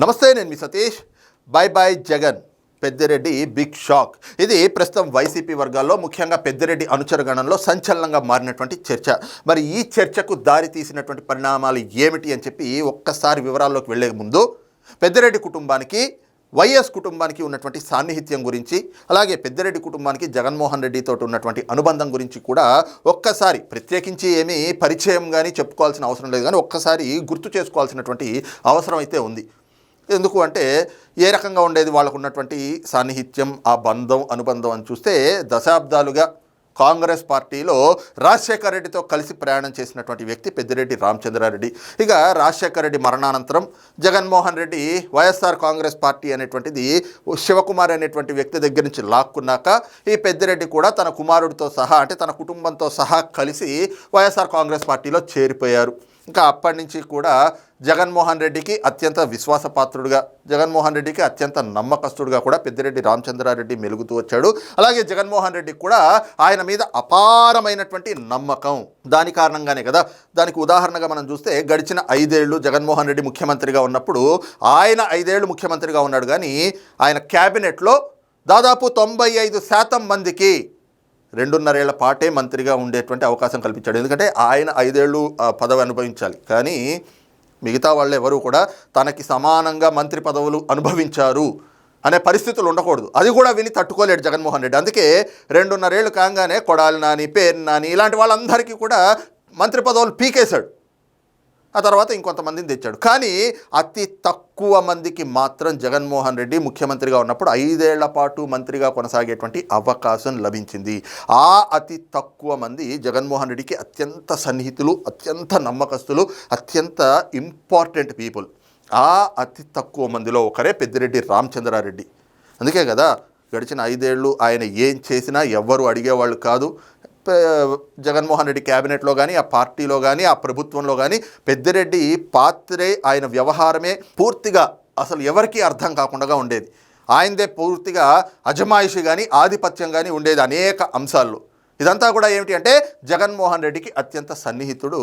నమస్తే నేను మీ Satish. Bye bye Jagan. Peddireddy big shock. ఇది ప్రస్తుతం వైసీపీ వర్గాల్లో ముఖ్యంగా పెద్దిరెడ్డి అనుచరగణంలో సంచలనంగా మారినటువంటి చర్చ. మరి ఈ చర్చకు దారి తీసినటువంటి పరిణామాలు ఏమిటి అని చెప్పి ఒక్కసారి వివరాల్లోకి వెళ్ళే ముందు పెద్దిరెడ్డి కుటుంబానికి వైఎస్ కుటుంబానికి ఉన్నటువంటి సాన్నిహిత్యం గురించి అలాగే పెద్దిరెడ్డి కుటుంబానికి జగన్మోహన్ రెడ్డితో ఉన్నటువంటి అనుబంధం గురించి కూడా ఒక్కసారి ప్రత్యేకించి ఏమీ పరిచయం కానీ చెప్పుకోవాల్సిన అవసరం లేదు కానీ ఒక్కసారి గుర్తు చేసుకోవాల్సినటువంటి అవసరం అయితే ఉంది. ఎందుకు అంటే ఏ రకంగా ఉండేది వాళ్ళకు ఉన్నటువంటి సాన్నిహిత్యం ఆ బంధం అనుబంధం అని చూస్తే దశాబ్దాలుగా కాంగ్రెస్ పార్టీలో రాజశేఖర రెడ్డితో కలిసి ప్రయాణం చేసినటువంటి వ్యక్తి పెద్దిరెడ్డి రామచంద్రారెడ్డి. ఇక రాజశేఖర రెడ్డి మరణానంతరం Jaganmohan Reddy YSR Congress party అనేటువంటిది శివకుమార్ అనేటువంటి వ్యక్తి దగ్గర నుంచి లాక్కున్నాక ఈ పెద్దిరెడ్డి కూడా తన కుమారుడితో సహా అంటే తన కుటుంబంతో సహా కలిసి వైఎస్ఆర్ కాంగ్రెస్ పార్టీలో చేరిపోయారు. ఇంకా అప్పటి నుంచి కూడా జగన్మోహన్ రెడ్డికి అత్యంత విశ్వాసపాత్రుడుగా జగన్మోహన్ రెడ్డికి అత్యంత నమ్మకస్తుడుగా కూడా పెద్దిరెడ్డి రామచంద్రారెడ్డి మెలుగుతూ వచ్చాడు. అలాగే జగన్మోహన్ రెడ్డి కూడా ఆయన మీద అపారమైనటువంటి నమ్మకం. దాని కారణంగానే కదా దానికి ఉదాహరణగా మనం చూస్తే గడిచిన ఐదేళ్ళు జగన్మోహన్ రెడ్డి ముఖ్యమంత్రిగా ఉన్నప్పుడు ఆయన ఐదేళ్ళు ముఖ్యమంత్రిగా ఉన్నాడు. కానీ ఆయన క్యాబినెట్లో దాదాపు తొంభై ఐదు శాతం మందికి రెండున్నరేళ్ళ పాటే మంత్రిగా ఉండేటువంటి అవకాశం కల్పించాడు. ఎందుకంటే ఆయన ఐదేళ్ళు పదవి అనుభవించాలి. కానీ మిగతా వాళ్ళు ఎవరు కూడా తనకి సమానంగా మంత్రి పదవులు అనుభవించారు అనే పరిస్థితులు ఉండకూడదు. అది కూడా విని తట్టుకోలేడు జగన్మోహన్ రెడ్డి. అందుకే రెండున్నరేళ్ళు కాగానే కొడాలి నాని పేరు నాని ఇలాంటి వాళ్ళందరికీ కూడా మంత్రి పదవులు పీకేశాడు. ఆ తర్వాత ఇంకొంతమందిని తెచ్చాడు. కానీ అతి తక్కువ మందికి మాత్రం జగన్మోహన్ రెడ్డి ముఖ్యమంత్రిగా ఉన్నప్పుడు ఐదేళ్ళ పాటు మంత్రిగా కొనసాగేటువంటి అవకాశం లభించింది. ఆ అతి తక్కువ మంది జగన్మోహన్ రెడ్డికి అత్యంత సన్నిహితులు అత్యంత నమ్మకస్తులు అత్యంత ఇంపార్టెంట్ పీపుల్. ఆ అతి తక్కువ మందిలో ఒకరే పెద్దిరెడ్డి రామచంద్రారెడ్డి. అందుకే కదా గడిచిన ఐదేళ్ళు ఆయన ఏం చేసినా ఎవ్వరు అడిగేవాళ్ళు కాదు. జగన్మోహన్ రెడ్డి క్యాబినెట్లో కానీ ఆ పార్టీలో కానీ ఆ ప్రభుత్వంలో కానీ పెద్దిరెడ్డి పాత్రే ఆయన వ్యవహారమే పూర్తిగా అసలు ఎవరికీ అర్థం కాకుండా ఉండేది. ఆయనదే పూర్తిగా అజమాయిషి కానీ ఆధిపత్యం కానీ ఉండేది అనేక అంశాల్లో. ఇదంతా కూడా ఏమిటి అంటే జగన్మోహన్ రెడ్డికి అత్యంత సన్నిహితుడు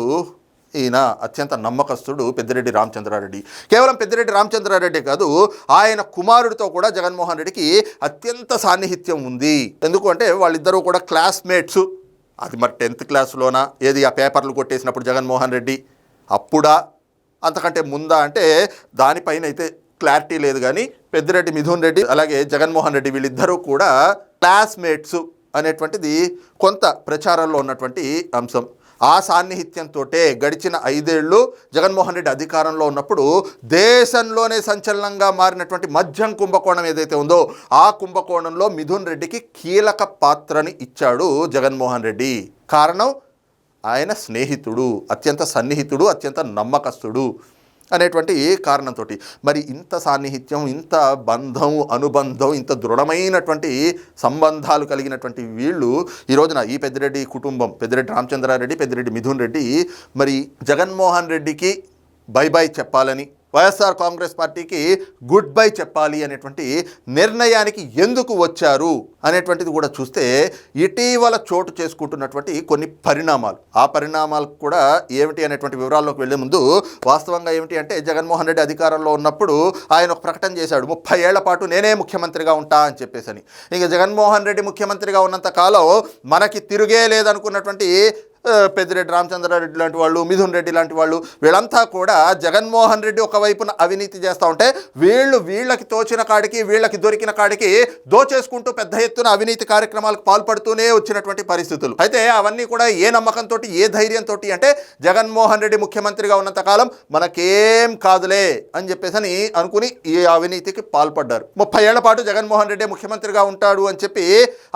ఈయన అత్యంత నమ్మకస్తుడు పెద్దిరెడ్డి రామచంద్రారెడ్డి. కేవలం పెద్దిరెడ్డి రామచంద్రారెడ్డి కాదు ఆయన కుమారుడితో కూడా జగన్మోహన్ రెడ్డికి అత్యంత సాన్నిహిత్యం ఉంది. ఎందుకు అంటే వాళ్ళిద్దరూ కూడా క్లాస్మేట్స్ అది మరి టెన్త్ క్లాస్లోనా? ఏది ఆ పేపర్లు కొట్టేసినప్పుడు జగన్మోహన్ రెడ్డి? అప్పుడా? అంతకంటే ముందా? అంటే దానిపైన అయితే క్లారిటీ లేదు కానీ పెద్దిరెడ్డి మిథున్ రెడ్డి అలాగే జగన్మోహన్ రెడ్డి వీళ్ళిద్దరూ కూడా క్లాస్మేట్స్ అనేటువంటిది కొంత ప్రచారంలో ఉన్నటువంటి అంశం. ఆ సాన్నిహిత్యంతో గడిచిన ఐదేళ్ళు జగన్మోహన్ రెడ్డి అధికారంలో ఉన్నప్పుడు దేశంలోనే సంచలనంగా మారినటువంటి మద్యం కుంభకోణం ఏదైతే ఉందో ఆ కుంభకోణంలో మిథున్ రెడ్డికి కీలక పాత్రని ఇచ్చాడు జగన్మోహన్ రెడ్డి. కారణం ఆయన స్నేహితుడు అత్యంత సన్నిహితుడు అత్యంత నమ్మకస్తుడు. అనేటువంటి కారణంతో మరి ఇంత సాన్నిహిత్యం ఇంత బంధం అనుబంధం ఇంత దృఢమైనటువంటి సంబంధాలు కలిగినటువంటి వీళ్ళు ఈ రోజున ఈ పెద్దిరెడ్డి కుటుంబం పెద్దిరెడ్డి రామచంద్రారెడ్డి పెద్దిరెడ్డి మిథున్ రెడ్డి మరి జగన్మోహన్ రెడ్డికి బై బై చెప్పాలని వైఎస్ఆర్ కాంగ్రెస్ పార్టీకి గుడ్ బై చెప్పాలి అనేటువంటి నిర్ణయానికి ఎందుకు వచ్చారు అనేటువంటిది కూడా చూస్తే ఇటీవల చోటు చేసుకుంటున్నటువంటి కొన్ని పరిణామాలు. ఆ పరిణామాలు కూడా ఏమిటి అనేటువంటి వివరాల్లోకి వెళ్ళే ముందు వాస్తవంగా ఏమిటి అంటే జగన్మోహన్ రెడ్డి అధికారంలో ఉన్నప్పుడు ఆయన ఒక ప్రకటన చేశాడు ముప్పై ఏళ్ళ పాటు నేనే ముఖ్యమంత్రిగా ఉంటా అని చెప్పేసి ఇక జగన్మోహన్ రెడ్డి ముఖ్యమంత్రిగా ఉన్నంత కాలం మనకి తిరిగే లేదనుకున్నటువంటి పెద్దిరెడ్డి రామచంద్రారెడ్డి లాంటి వాళ్ళు మిథున్ రెడ్డి లాంటి వాళ్ళు వీళ్ళంతా కూడా జగన్మోహన్ రెడ్డి ఒకవైపున అవినీతి చేస్తూ ఉంటే వీళ్ళు వీళ్ళకి తోచిన కాడికి వీళ్ళకి దొరికిన కాడికి దోచేసుకుంటూ పెద్ద ఎత్తున అవినీతి కార్యక్రమాలకు పాల్పడుతూనే వచ్చినటువంటి పరిస్థితులు. అయితే అవన్నీ కూడా ఏ నమ్మకంతో ఏ ధైర్యంతో అంటే జగన్మోహన్ రెడ్డి ముఖ్యమంత్రిగా ఉన్నంత కాలం మనకేం కాదులే అని చెప్పేసి అని అనుకుని ఈ అవినీతికి పాల్పడ్డారు. ముప్పై ఏళ్ళ పాటు జగన్మోహన్ రెడ్డి ముఖ్యమంత్రిగా ఉంటాడు అని చెప్పి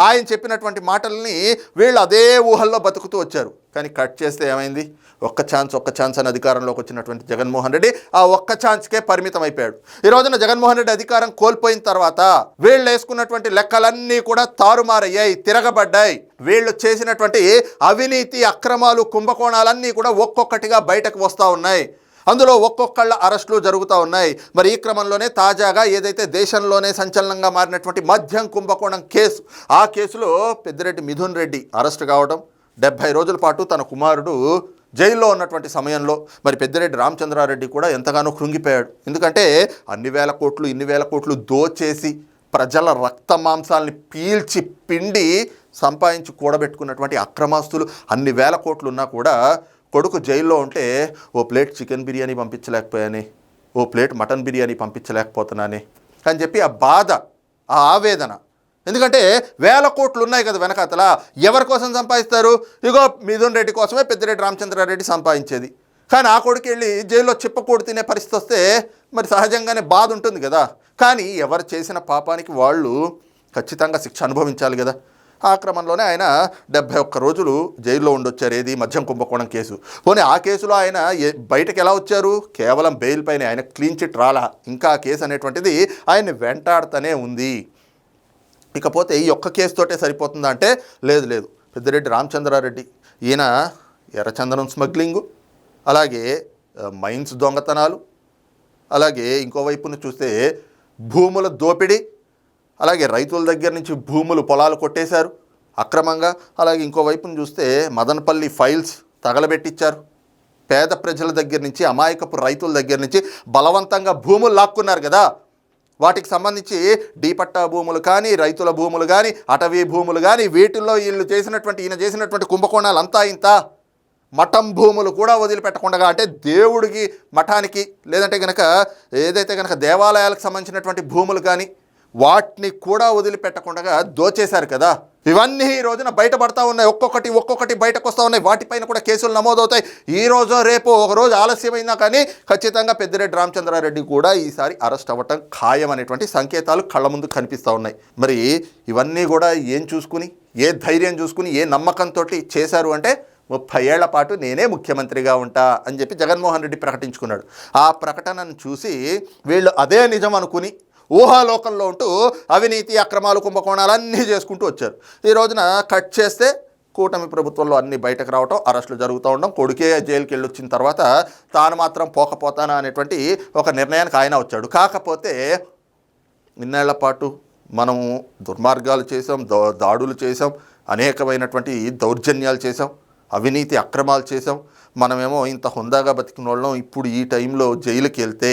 ఆయన చెప్పినటువంటి మాటల్ని వీళ్ళు అదే ఊహల్లో బతుకుతూ వచ్చారు. కానీ కట్ చేస్తే ఏమైంది? ఒక్క ఛాన్స్ ఒక్క ఛాన్స్ అని అధికారంలోకి వచ్చినటువంటి జగన్మోహన్ రెడ్డి ఆ ఒక్క ఛాన్స్కే పరిమితం అయిపోయాడు. ఈ రోజున జగన్మోహన్ రెడ్డి అధికారం కోల్పోయిన తర్వాత వీళ్ళు వేసుకున్నటువంటి లెక్కలన్నీ కూడా తారుమారయ్యాయి తిరగబడ్డాయి. వీళ్ళు చేసినటువంటి అవినీతి అక్రమాలు కుంభకోణాలన్నీ కూడా ఒక్కొక్కటిగా బయటకు వస్తూ ఉన్నాయి. అందులో ఒక్కొక్కళ్ళ అరెస్టులు జరుగుతూ ఉన్నాయి. మరి ఈ క్రమంలోనే తాజాగా ఏదైతే దేశంలోనే సంచలనంగా మారినటువంటి మద్యం కుంభకోణం కేసు ఆ కేసులో పెద్దిరెడ్డి మిథున్ రెడ్డి అరెస్ట్ కావడం డెబ్భై రోజుల పాటు తన కుమారుడు జైల్లో ఉన్నటువంటి సమయంలో మరి పెద్దిరెడ్డి రామచంద్రారెడ్డి కూడా ఎంతగానో కృంగిపోయాడు. ఎందుకంటే అన్ని వేల కోట్లు ఇన్ని వేల కోట్లు దోచేసి ప్రజల రక్త మాంసాలని పీల్చి పిండి సంపాదించి కూడబెట్టుకున్నటువంటి అక్రమాస్తులు అన్ని వేల కోట్లు ఉన్నా కూడా కొడుకు జైల్లో ఉంటే ఓ ప్లేట్ చికెన్ బిర్యానీ పంపించలేకపోయానే ఓ ప్లేట్ మటన్ బిర్యానీ పంపించలేకపోతున్నానే అని చెప్పి ఆ బాధ ఆ ఆవేదన ఎందుకంటే వేల కోట్లు ఉన్నాయి కదా వెనకాతల. ఎవరి కోసం సంపాదిస్తారు? ఇగో మిథున్ రెడ్డి కోసమే పెద్దిరెడ్డి రామచంద్రారెడ్డి సంపాదించేది. కానీ ఆ కొడుకు వెళ్ళి జైల్లో చిప్పకూడు తినే పరిస్థితి వస్తే మరి సహజంగానే బాధ ఉంటుంది కదా. కానీ ఎవరు చేసిన పాపానికి వాళ్ళు ఖచ్చితంగా శిక్ష అనుభవించాలి కదా. ఆ క్రమంలోనే ఆయన డెబ్బై ఒక్క రోజులు జైల్లో ఉండొచ్చారు. ఏది? మద్యం కుంభకోణం కేసు. పోనీ ఆ కేసులో ఆయన బయటకు ఎలా వచ్చారు? కేవలం బెయిల్ పైన. ఆయన క్లీన్ చిట్ రాలా. ఇంకా ఆ కేసు అనేటువంటిది ఆయన్ని వెంటాడుతూనే ఉంది. ఇకపోతే ఈ ఒక్క కేసుతోటే సరిపోతుందా అంటే లేదు లేదు. పెద్దిరెడ్డి రామచంద్రారెడ్డి ఈయన ఎర్రచందనం స్మగ్లింగు అలాగే మైన్స్ దొంగతనాలు అలాగే ఇంకోవైపున చూస్తే భూముల దోపిడీ అలాగే రైతుల దగ్గర నుంచి భూములు పొలాలు కొట్టేశారు అక్రమంగా అలాగే ఇంకోవైపున చూస్తే మదనపల్లి ఫైల్స్ తగలబెట్టించారు పేద ప్రజల దగ్గర నుంచి అమాయకపు రైతుల దగ్గర నుంచి బలవంతంగా భూములు లాక్కున్నారు కదా. వాటికి సంబంధించి డిపట్టా భూములు కానీ రైతుల భూములు కానీ అటవీ భూములు కానీ వీటిల్లో వీళ్ళు చేసినటువంటి ఈయన చేసినటువంటి కుంభకోణాలు అంతా ఇంత మఠం భూములు కూడా వదిలిపెట్టకుండా అంటే దేవుడికి మఠానికి లేదంటే కనుక ఏదైతే కనుక దేవాలయాలకు సంబంధించినటువంటి భూములు కానీ వాటిని కూడా వదిలిపెట్టకుండా దోచేశారు కదా. ఇవన్నీ ఈ రోజున బయటపడతా ఉన్నాయి. ఒక్కొక్కటి ఒక్కొక్కటి బయటకు వస్తూ ఉన్నాయి. వాటిపైన కూడా కేసులు నమోదవుతాయి. ఈ రోజు రేపు ఒక రోజు ఆలస్యమైనా కానీ ఖచ్చితంగా పెద్దిరెడ్డి రామచంద్రారెడ్డి కూడా ఈసారి అరెస్ట్ అవ్వటం ఖాయం అనేటువంటి సంకేతాలు కళ్ళ ముందు కనిపిస్తూ ఉన్నాయి. మరి ఇవన్నీ కూడా ఏం చూసుకుని ఏ ధైర్యం చూసుకుని ఏ నమ్మకంతో చేశారు అంటే ముప్పై ఏళ్ళ పాటు నేనే ముఖ్యమంత్రిగా ఉంటా అని చెప్పి జగన్మోహన్ రెడ్డి ప్రకటించుకున్నాడు. ఆ ప్రకటనను చూసి వీళ్ళు అదే నిజం అనుకుని ఊహాలోకంలో ఉంటూ అవినీతి అక్రమాలు కుంభకోణాలు అన్నీ చేసుకుంటూ వచ్చారు. ఈ రోజున కట్ చేస్తే కూటమి ప్రభుత్వంలో అన్ని బయటకు రావటం అరెస్టులు జరుగుతూ ఉండడం కొడుకే జైలుకి వెళ్ళొచ్చిన తర్వాత తాను మాత్రం పోకపోతానా అనేటువంటి ఒక నిర్ణయానికి ఆయన వచ్చాడు. కాకపోతే ఇన్నేళ్ళ పాటు మనము దుర్మార్గాలు చేసాం దా- దాడులు చేసాం అనేకమైనటువంటి దౌర్జన్యాలు చేసాం అవినీతి అక్రమాలు చేసాం మనమేమో ఇంత హుందాగా బతికిన వాళ్ళం ఇప్పుడు ఈ టైంలో జైలుకి వెళ్తే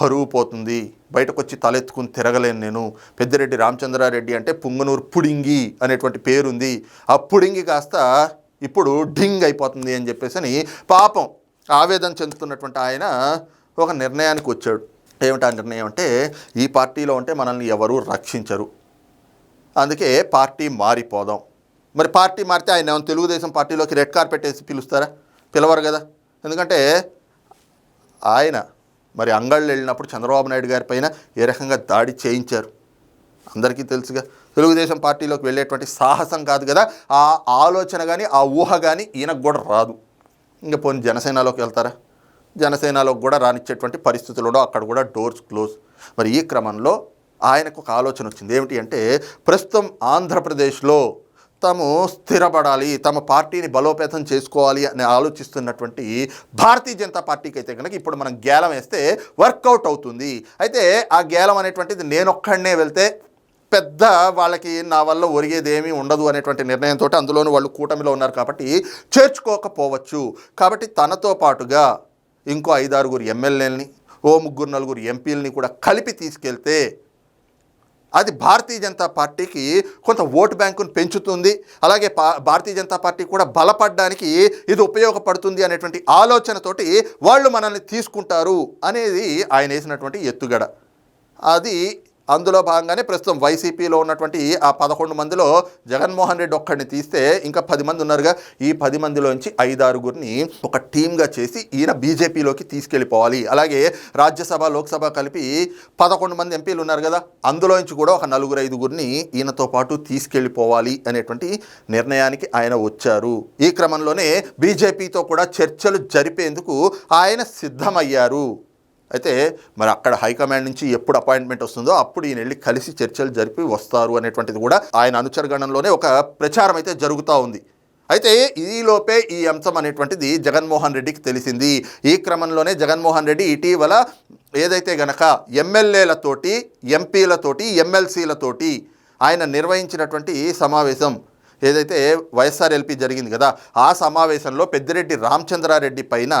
పరువు పోతుంది. బయటకు వచ్చి తలెత్తుకుని తిరగలేను నేను. పెద్దిరెడ్డి రామచంద్రారెడ్డి అంటే పుంగనూరు పుడింగి అనేటువంటి పేరుంది. ఆ పుడింగి కాస్త ఇప్పుడు డింగ్ అయిపోతుంది అని చెప్పేసి అని పాపం ఆవేదన చెందుతున్నటువంటి ఆయన ఒక నిర్ణయానికి వచ్చాడు. ఏమిటా నిర్ణయం అంటే ఈ పార్టీలో ఉంటే మనల్ని ఎవరూ రక్షించరు. అందుకే పార్టీ మారిపోదాం. మరి పార్టీ మారితే ఆయన తెలుగుదేశం పార్టీలోకి రెడ్ కార్పెట్ వేసి పిలుస్తారా? పిలవరు కదా. ఎందుకంటే ఆయన మరి అంగళ్ళు వెళ్ళినప్పుడు చంద్రబాబు నాయుడు గారి పైన ఏ రకంగా దాడి చేయించారు? అందరికీ తెలుసుగా. తెలుగుదేశం పార్టీలోకి వెళ్ళేటువంటి సాహసం కాదు కదా. ఆ ఆలోచన కానీ ఆ ఊహ కానీ ఈయనకు కూడా రాదు. ఇంకా పోనీ జనసేనలోకి వెళ్తారా? జనసేనలోకి కూడా రానిచ్చేటువంటి పరిస్థితుల్లో అక్కడ కూడా డోర్స్ క్లోజ్ మరి ఈ క్రమంలో ఆయనకు ఒక ఆలోచన వచ్చింది. ఏమిటి అంటే ప్రస్తుతం ఆంధ్రప్రదేశ్లో తము స్థిరపడాలి తమ పార్టీని బలోపేతం చేసుకోవాలి అని ఆలోచిస్తున్నటువంటి భారతీయ జనతా పార్టీకి అయితే కనుక ఇప్పుడు మనం గేలం వేస్తే వర్కౌట్ అవుతుంది. అయితే ఆ గేలం అనేటువంటిది నేనొక్కడనే వెళ్తే పెద్ద వాళ్ళకి నా వల్ల ఒరిగేది ఏమీ ఉండదు అనేటువంటి నిర్ణయంతో అందులోనూ వాళ్ళు కూటమిలో ఉన్నారు కాబట్టి చేర్చుకోకపోవచ్చు. కాబట్టి తనతో పాటుగా ఇంకో ఐదారుగురు ఎమ్మెల్యేలని ఓ ముగ్గురు నలుగురు ఎంపీలని కూడా కలిపి తీసుకెళ్తే అది భారతీయ జనతా పార్టీకి కొంత ఓటు బ్యాంకును పెంచుతుంది. అలాగే పా భారతీయ జనతా పార్టీ కూడా బలపడడానికి ఇది ఉపయోగపడుతుంది అనేటువంటి ఆలోచనతోటి వాళ్ళు మనల్ని తీసుకుంటారు అనేది ఆయన వేసినటువంటి ఎత్తుగడ. అది అందులో భాగంగానే ప్రస్తుతం వైసీపీలో ఉన్నటువంటి ఆ పదకొండు మందిలో జగన్మోహన్ రెడ్డి ఒక్కడిని తీస్తే ఇంకా పది మంది ఉన్నారుగా. ఈ పది మందిలోంచి ఐదారుగురిని ఒక టీమ్గా చేసి ఈయన బీజేపీలోకి తీసుకెళ్ళిపోవాలి. అలాగే రాజ్యసభ లోక్సభ కలిపి పదకొండు మంది ఎంపీలు ఉన్నారు కదా. అందులోంచి కూడా ఒక నలుగురు ఐదుగురిని ఈయనతో పాటు తీసుకెళ్ళిపోవాలి అనేటువంటి నిర్ణయానికి ఆయన వచ్చారు. ఈ క్రమంలోనే బీజేపీతో కూడా చర్చలు జరిపేందుకు ఆయన సిద్ధమయ్యారు. అయితే మరి అక్కడ హైకమాండ్ నుంచి ఎప్పుడు అపాయింట్మెంట్ వస్తుందో అప్పుడు ఈయన వెళ్ళి కలిసి చర్చలు జరిపి వస్తారు అనేటువంటిది కూడా ఆయన అనుచరగణంలోనే ఒక ప్రచారం అయితే జరుగుతూ ఉంది. అయితే ఈలోపే ఈ అంశం అనేటువంటిది జగన్మోహన్ రెడ్డికి తెలిసింది. ఈ క్రమంలోనే జగన్మోహన్ రెడ్డి ఇటీవల ఏదైతే గనక ఎమ్మెల్యేలతోటి ఎంపీలతోటి ఎమ్మెల్సీలతోటి ఆయన నిర్వహించినటువంటి సమావేశం ఏదైతే వైఎస్ఆర్ ఎల్పీ జరిగింది కదా ఆ సమావేశంలో పెద్దిరెడ్డి రామచంద్రారెడ్డి పైన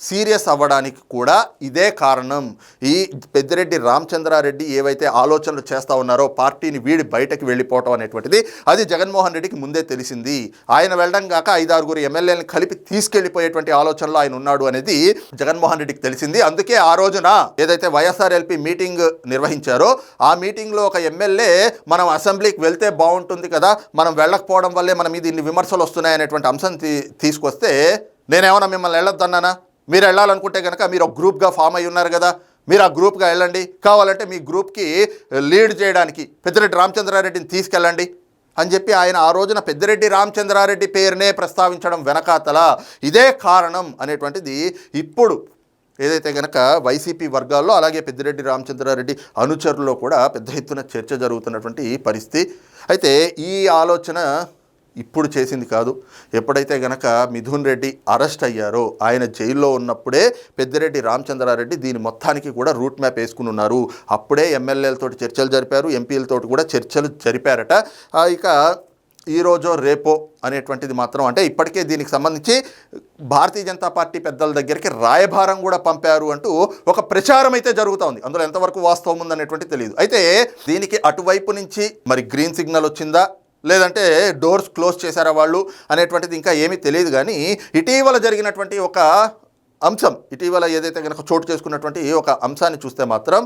సీరియస్ అవ్వడానికి కూడా ఇదే కారణం. ఈ పెద్దిరెడ్డి రామచంద్రారెడ్డి ఏవైతే ఆలోచనలు చేస్తూ ఉన్నారో పార్టీని వీడి బయటకు వెళ్ళిపోవటం అనేటువంటిది అది జగన్మోహన్ రెడ్డికి ముందే తెలిసింది. ఆయన వెళ్ళడం కాక ఐదారుగురు ఎమ్మెల్యేలను కలిపి తీసుకెళ్ళిపోయేటువంటి ఆలోచనలో ఆయన ఉన్నాడు అనేది జగన్మోహన్ రెడ్డికి తెలిసింది. అందుకే ఆ రోజున ఏదైతే వైఎస్ఆర్ ఎల్పీ మీటింగ్ నిర్వహించారో ఆ మీటింగ్లో ఒక ఎమ్మెల్యే మనం అసెంబ్లీకి వెళ్తే బాగుంటుంది కదా మనం వెళ్ళకపోవడం వల్లే మన మీద ఇన్ని విమర్శలు వస్తున్నాయి అనేటువంటి అంశం తీ తీసుకొస్తే నేనేమన్నా మిమ్మల్ని వెళ్ళొద్దన్నానా? మీరు వెళ్ళాలనుకుంటే కనుక మీరు ఒక గ్రూప్గా ఫామ్ అయి ఉన్నారు కదా మీరు ఆ గ్రూప్గా వెళ్ళండి. కావాలంటే మీ గ్రూప్కి లీడ్ చేయడానికి పెద్దిరెడ్డి రామచంద్రారెడ్డిని తీసుకెళ్ళండి అని చెప్పి ఆయన ఆ రోజున పెద్దిరెడ్డి రామచంద్రారెడ్డి పేరునే ప్రస్తావించడం వెనకాతల ఇదే కారణం అనేటువంటిది ఇప్పుడు ఏదైతే కనుక వైసీపీ వర్గాల్లో అలాగే పెద్దిరెడ్డి రామచంద్రారెడ్డి అనుచరుల్లో కూడా పెద్ద ఎత్తున చర్చ జరుగుతున్నటువంటి పరిస్థితి. అయితే ఈ ఆలోచన ఇప్పుడు చేసింది కాదు. ఎప్పుడైతే గనక మిథున్ రెడ్డి అరెస్ట్ అయ్యారో ఆయన జైల్లో ఉన్నప్పుడే పెద్దిరెడ్డి రామచంద్రారెడ్డి దీని మొత్తానికి కూడా రూట్ మ్యాప్ వేసుకుని ఉన్నారు. అప్పుడే ఎమ్మెల్యేలతోటి చర్చలు జరిపారు ఎంపీలతోటి కూడా చర్చలు జరిపారట. ఇక ఈరోజో రేపో అనేటువంటిది మాత్రం అంటే ఇప్పటికే దీనికి సంబంధించి భారతీయ జనతా పార్టీ పెద్దల దగ్గరికి రాయభారం కూడా పంపారు అంటూ ఒక ప్రచారం అయితే జరుగుతోంది అందులో ఎంతవరకు వాస్తవం ఉందనేటువంటి తెలియదు అయితే దీనికి అటువైపు నుంచి మరి గ్రీన్ సిగ్నల్ వచ్చిందా? లేదంటే డోర్స్ క్లోజ్ చేశారా వాళ్ళు అనేటువంటిది ఇంకా ఏమీ తెలియదు కానీ ఇటీవల జరిగినటువంటి ఒక అంశం ఇటీవల ఏదైతే కనుక చోటు చేసుకున్నటువంటి ఒక అంశాన్ని చూస్తే మాత్రం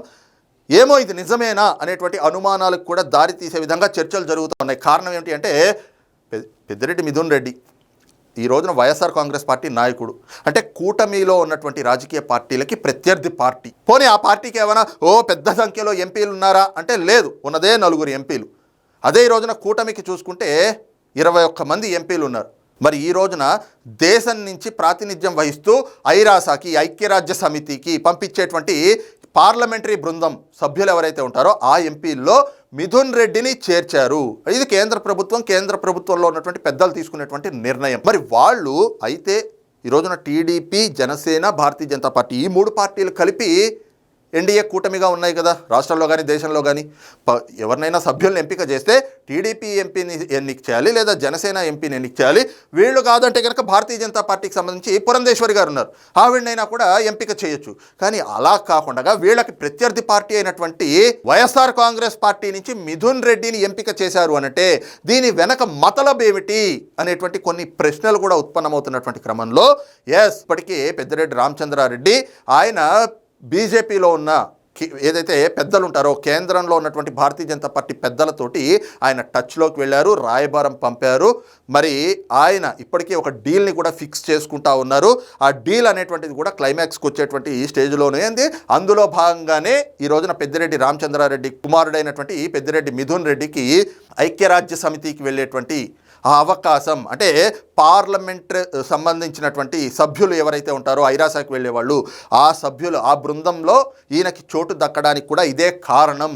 ఏమో ఇది నిజమేనా అనేటువంటి అనుమానాలకు కూడా దారి తీసే విధంగా చర్చలు జరుగుతూ ఉన్నాయి. కారణం ఏమిటి అంటే పెద్దిరెడ్డి మిథున్ రెడ్డి ఈ రోజున వైఎస్ఆర్ కాంగ్రెస్ పార్టీ నాయకుడు. అంటే కూటమిలో ఉన్నటువంటి రాజకీయ పార్టీలకి ప్రత్యర్థి పార్టీ. పోనీ ఆ పార్టీకి ఏమైనా ఓ పెద్ద సంఖ్యలో ఎంపీలు ఉన్నారా? అంటే లేదు ఉన్నదే నలుగురు ఎంపీలు. అదే ఈ రోజున కూటమికి చూసుకుంటే ఇరవై ఒక్క మంది ఎంపీలు ఉన్నారు. మరి ఈ రోజున దేశం నుంచి ప్రాతినిధ్యం వహిస్తూ ఐరాసాకి ఐక్యరాజ్య సమితికి పంపించేటువంటి పార్లమెంటరీ బృందం సభ్యులు ఎవరైతే ఉంటారో ఆ ఎంపీల్లో మిథున్ రెడ్డిని చేర్చారు. ఇది కేంద్ర ప్రభుత్వం కేంద్ర ప్రభుత్వంలో ఉన్నటువంటి పెద్దలు తీసుకునేటువంటి నిర్ణయం. మరి వాళ్ళు అయితే ఈ రోజున టీడీపీ జనసేన భారతీయ జనతా పార్టీ ఈ మూడు పార్టీలు కలిపి ఎన్డీఏ కూటమిగా ఉన్నాయి కదా రాష్ట్రంలో కానీ దేశంలో కానీ ప ఎవరినైనా సభ్యులను ఎంపిక చేస్తే టీడీపీ ఎంపీని ఎన్నిక చేయాలి లేదా జనసేన ఎంపీని ఎన్నిక చేయాలి. వీళ్ళు కాదంటే కనుక భారతీయ జనతా పార్టీకి సంబంధించి పురంధేశ్వరి గారు ఉన్నారు. ఆవిడనైనా కూడా ఎంపిక చేయొచ్చు. కానీ అలా కాకుండా వీళ్ళకి ప్రత్యర్థి పార్టీ అయినటువంటి వైఎస్ఆర్ కాంగ్రెస్ పార్టీ నుంచి మిథున్ రెడ్డిని ఎంపిక చేశారు అనంటే దీని వెనక మతలబ్ ఏమిటి అనేటువంటి కొన్ని ప్రశ్నలు కూడా ఉత్పన్నమవుతున్నటువంటి క్రమంలో ఎస్ ఇప్పటికీ పెద్దిరెడ్డి రామచంద్రారెడ్డి ఆయన బీజేపీలో ఉన్న ఏదైతే పెద్దలు ఉంటారో కేంద్రంలో ఉన్నటువంటి భారతీయ జనతా పార్టీ పెద్దలతోటి ఆయన టచ్లోకి వెళ్ళారు రాయబారం పంపారు. మరి ఆయన ఇప్పటికీ ఒక డీల్ని కూడా ఫిక్స్ చేసుకుంటా ఉన్నారు. ఆ డీల్ అనేటువంటిది కూడా క్లైమాక్స్కి వచ్చేటువంటి ఈ స్టేజ్లోనే ఉంది. అందులో భాగంగానే ఈ రోజున పెద్దిరెడ్డి రామచంద్రారెడ్డి కుమారుడైనటువంటి పెద్దిరెడ్డి మిథున్ రెడ్డికి ఐక్యరాజ్య సమితికి వెళ్ళేటువంటి ఆ అవకాశం అంటే పార్లమెంట్ సంబంధించినటువంటి సభ్యులు ఎవరైతే ఉంటారో ఐరాసాకి వెళ్ళే వాళ్ళు ఆ సభ్యులు ఆ బృందంలో ఈయనకి చోటు దక్కడానికి కూడా ఇదే కారణం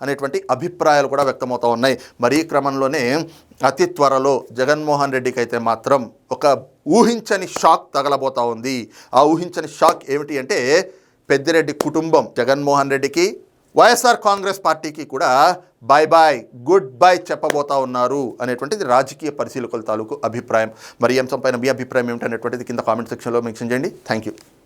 అనేటువంటి అభిప్రాయాలు కూడా వ్యక్తమవుతూ ఉన్నాయి. మరి ఈ క్రమంలోనే అతి త్వరలో జగన్మోహన్ రెడ్డికి అయితే మాత్రం ఒక ఊహించని షాక్ తగలబోతా ఉంది. ఆ ఊహించని షాక్ ఏమిటి అంటే పెద్దిరెడ్డి కుటుంబం జగన్మోహన్ రెడ్డికి వైఎస్ఆర్ కాంగ్రెస్ పార్టీకి కూడా బాయ్ బాయ్ గుడ్ బై చెప్పబోతా ఉన్నారు అనేటువంటిది రాజకీయ పరిశీలకుల తాలూకు అభిప్రాయం. మరి ఈ అంశంపైన మీ అభిప్రాయం ఏమిటనేటువంటిది కింద కామెంట్ సెక్షన్లో మెన్షన్ చేయండి. Thank you.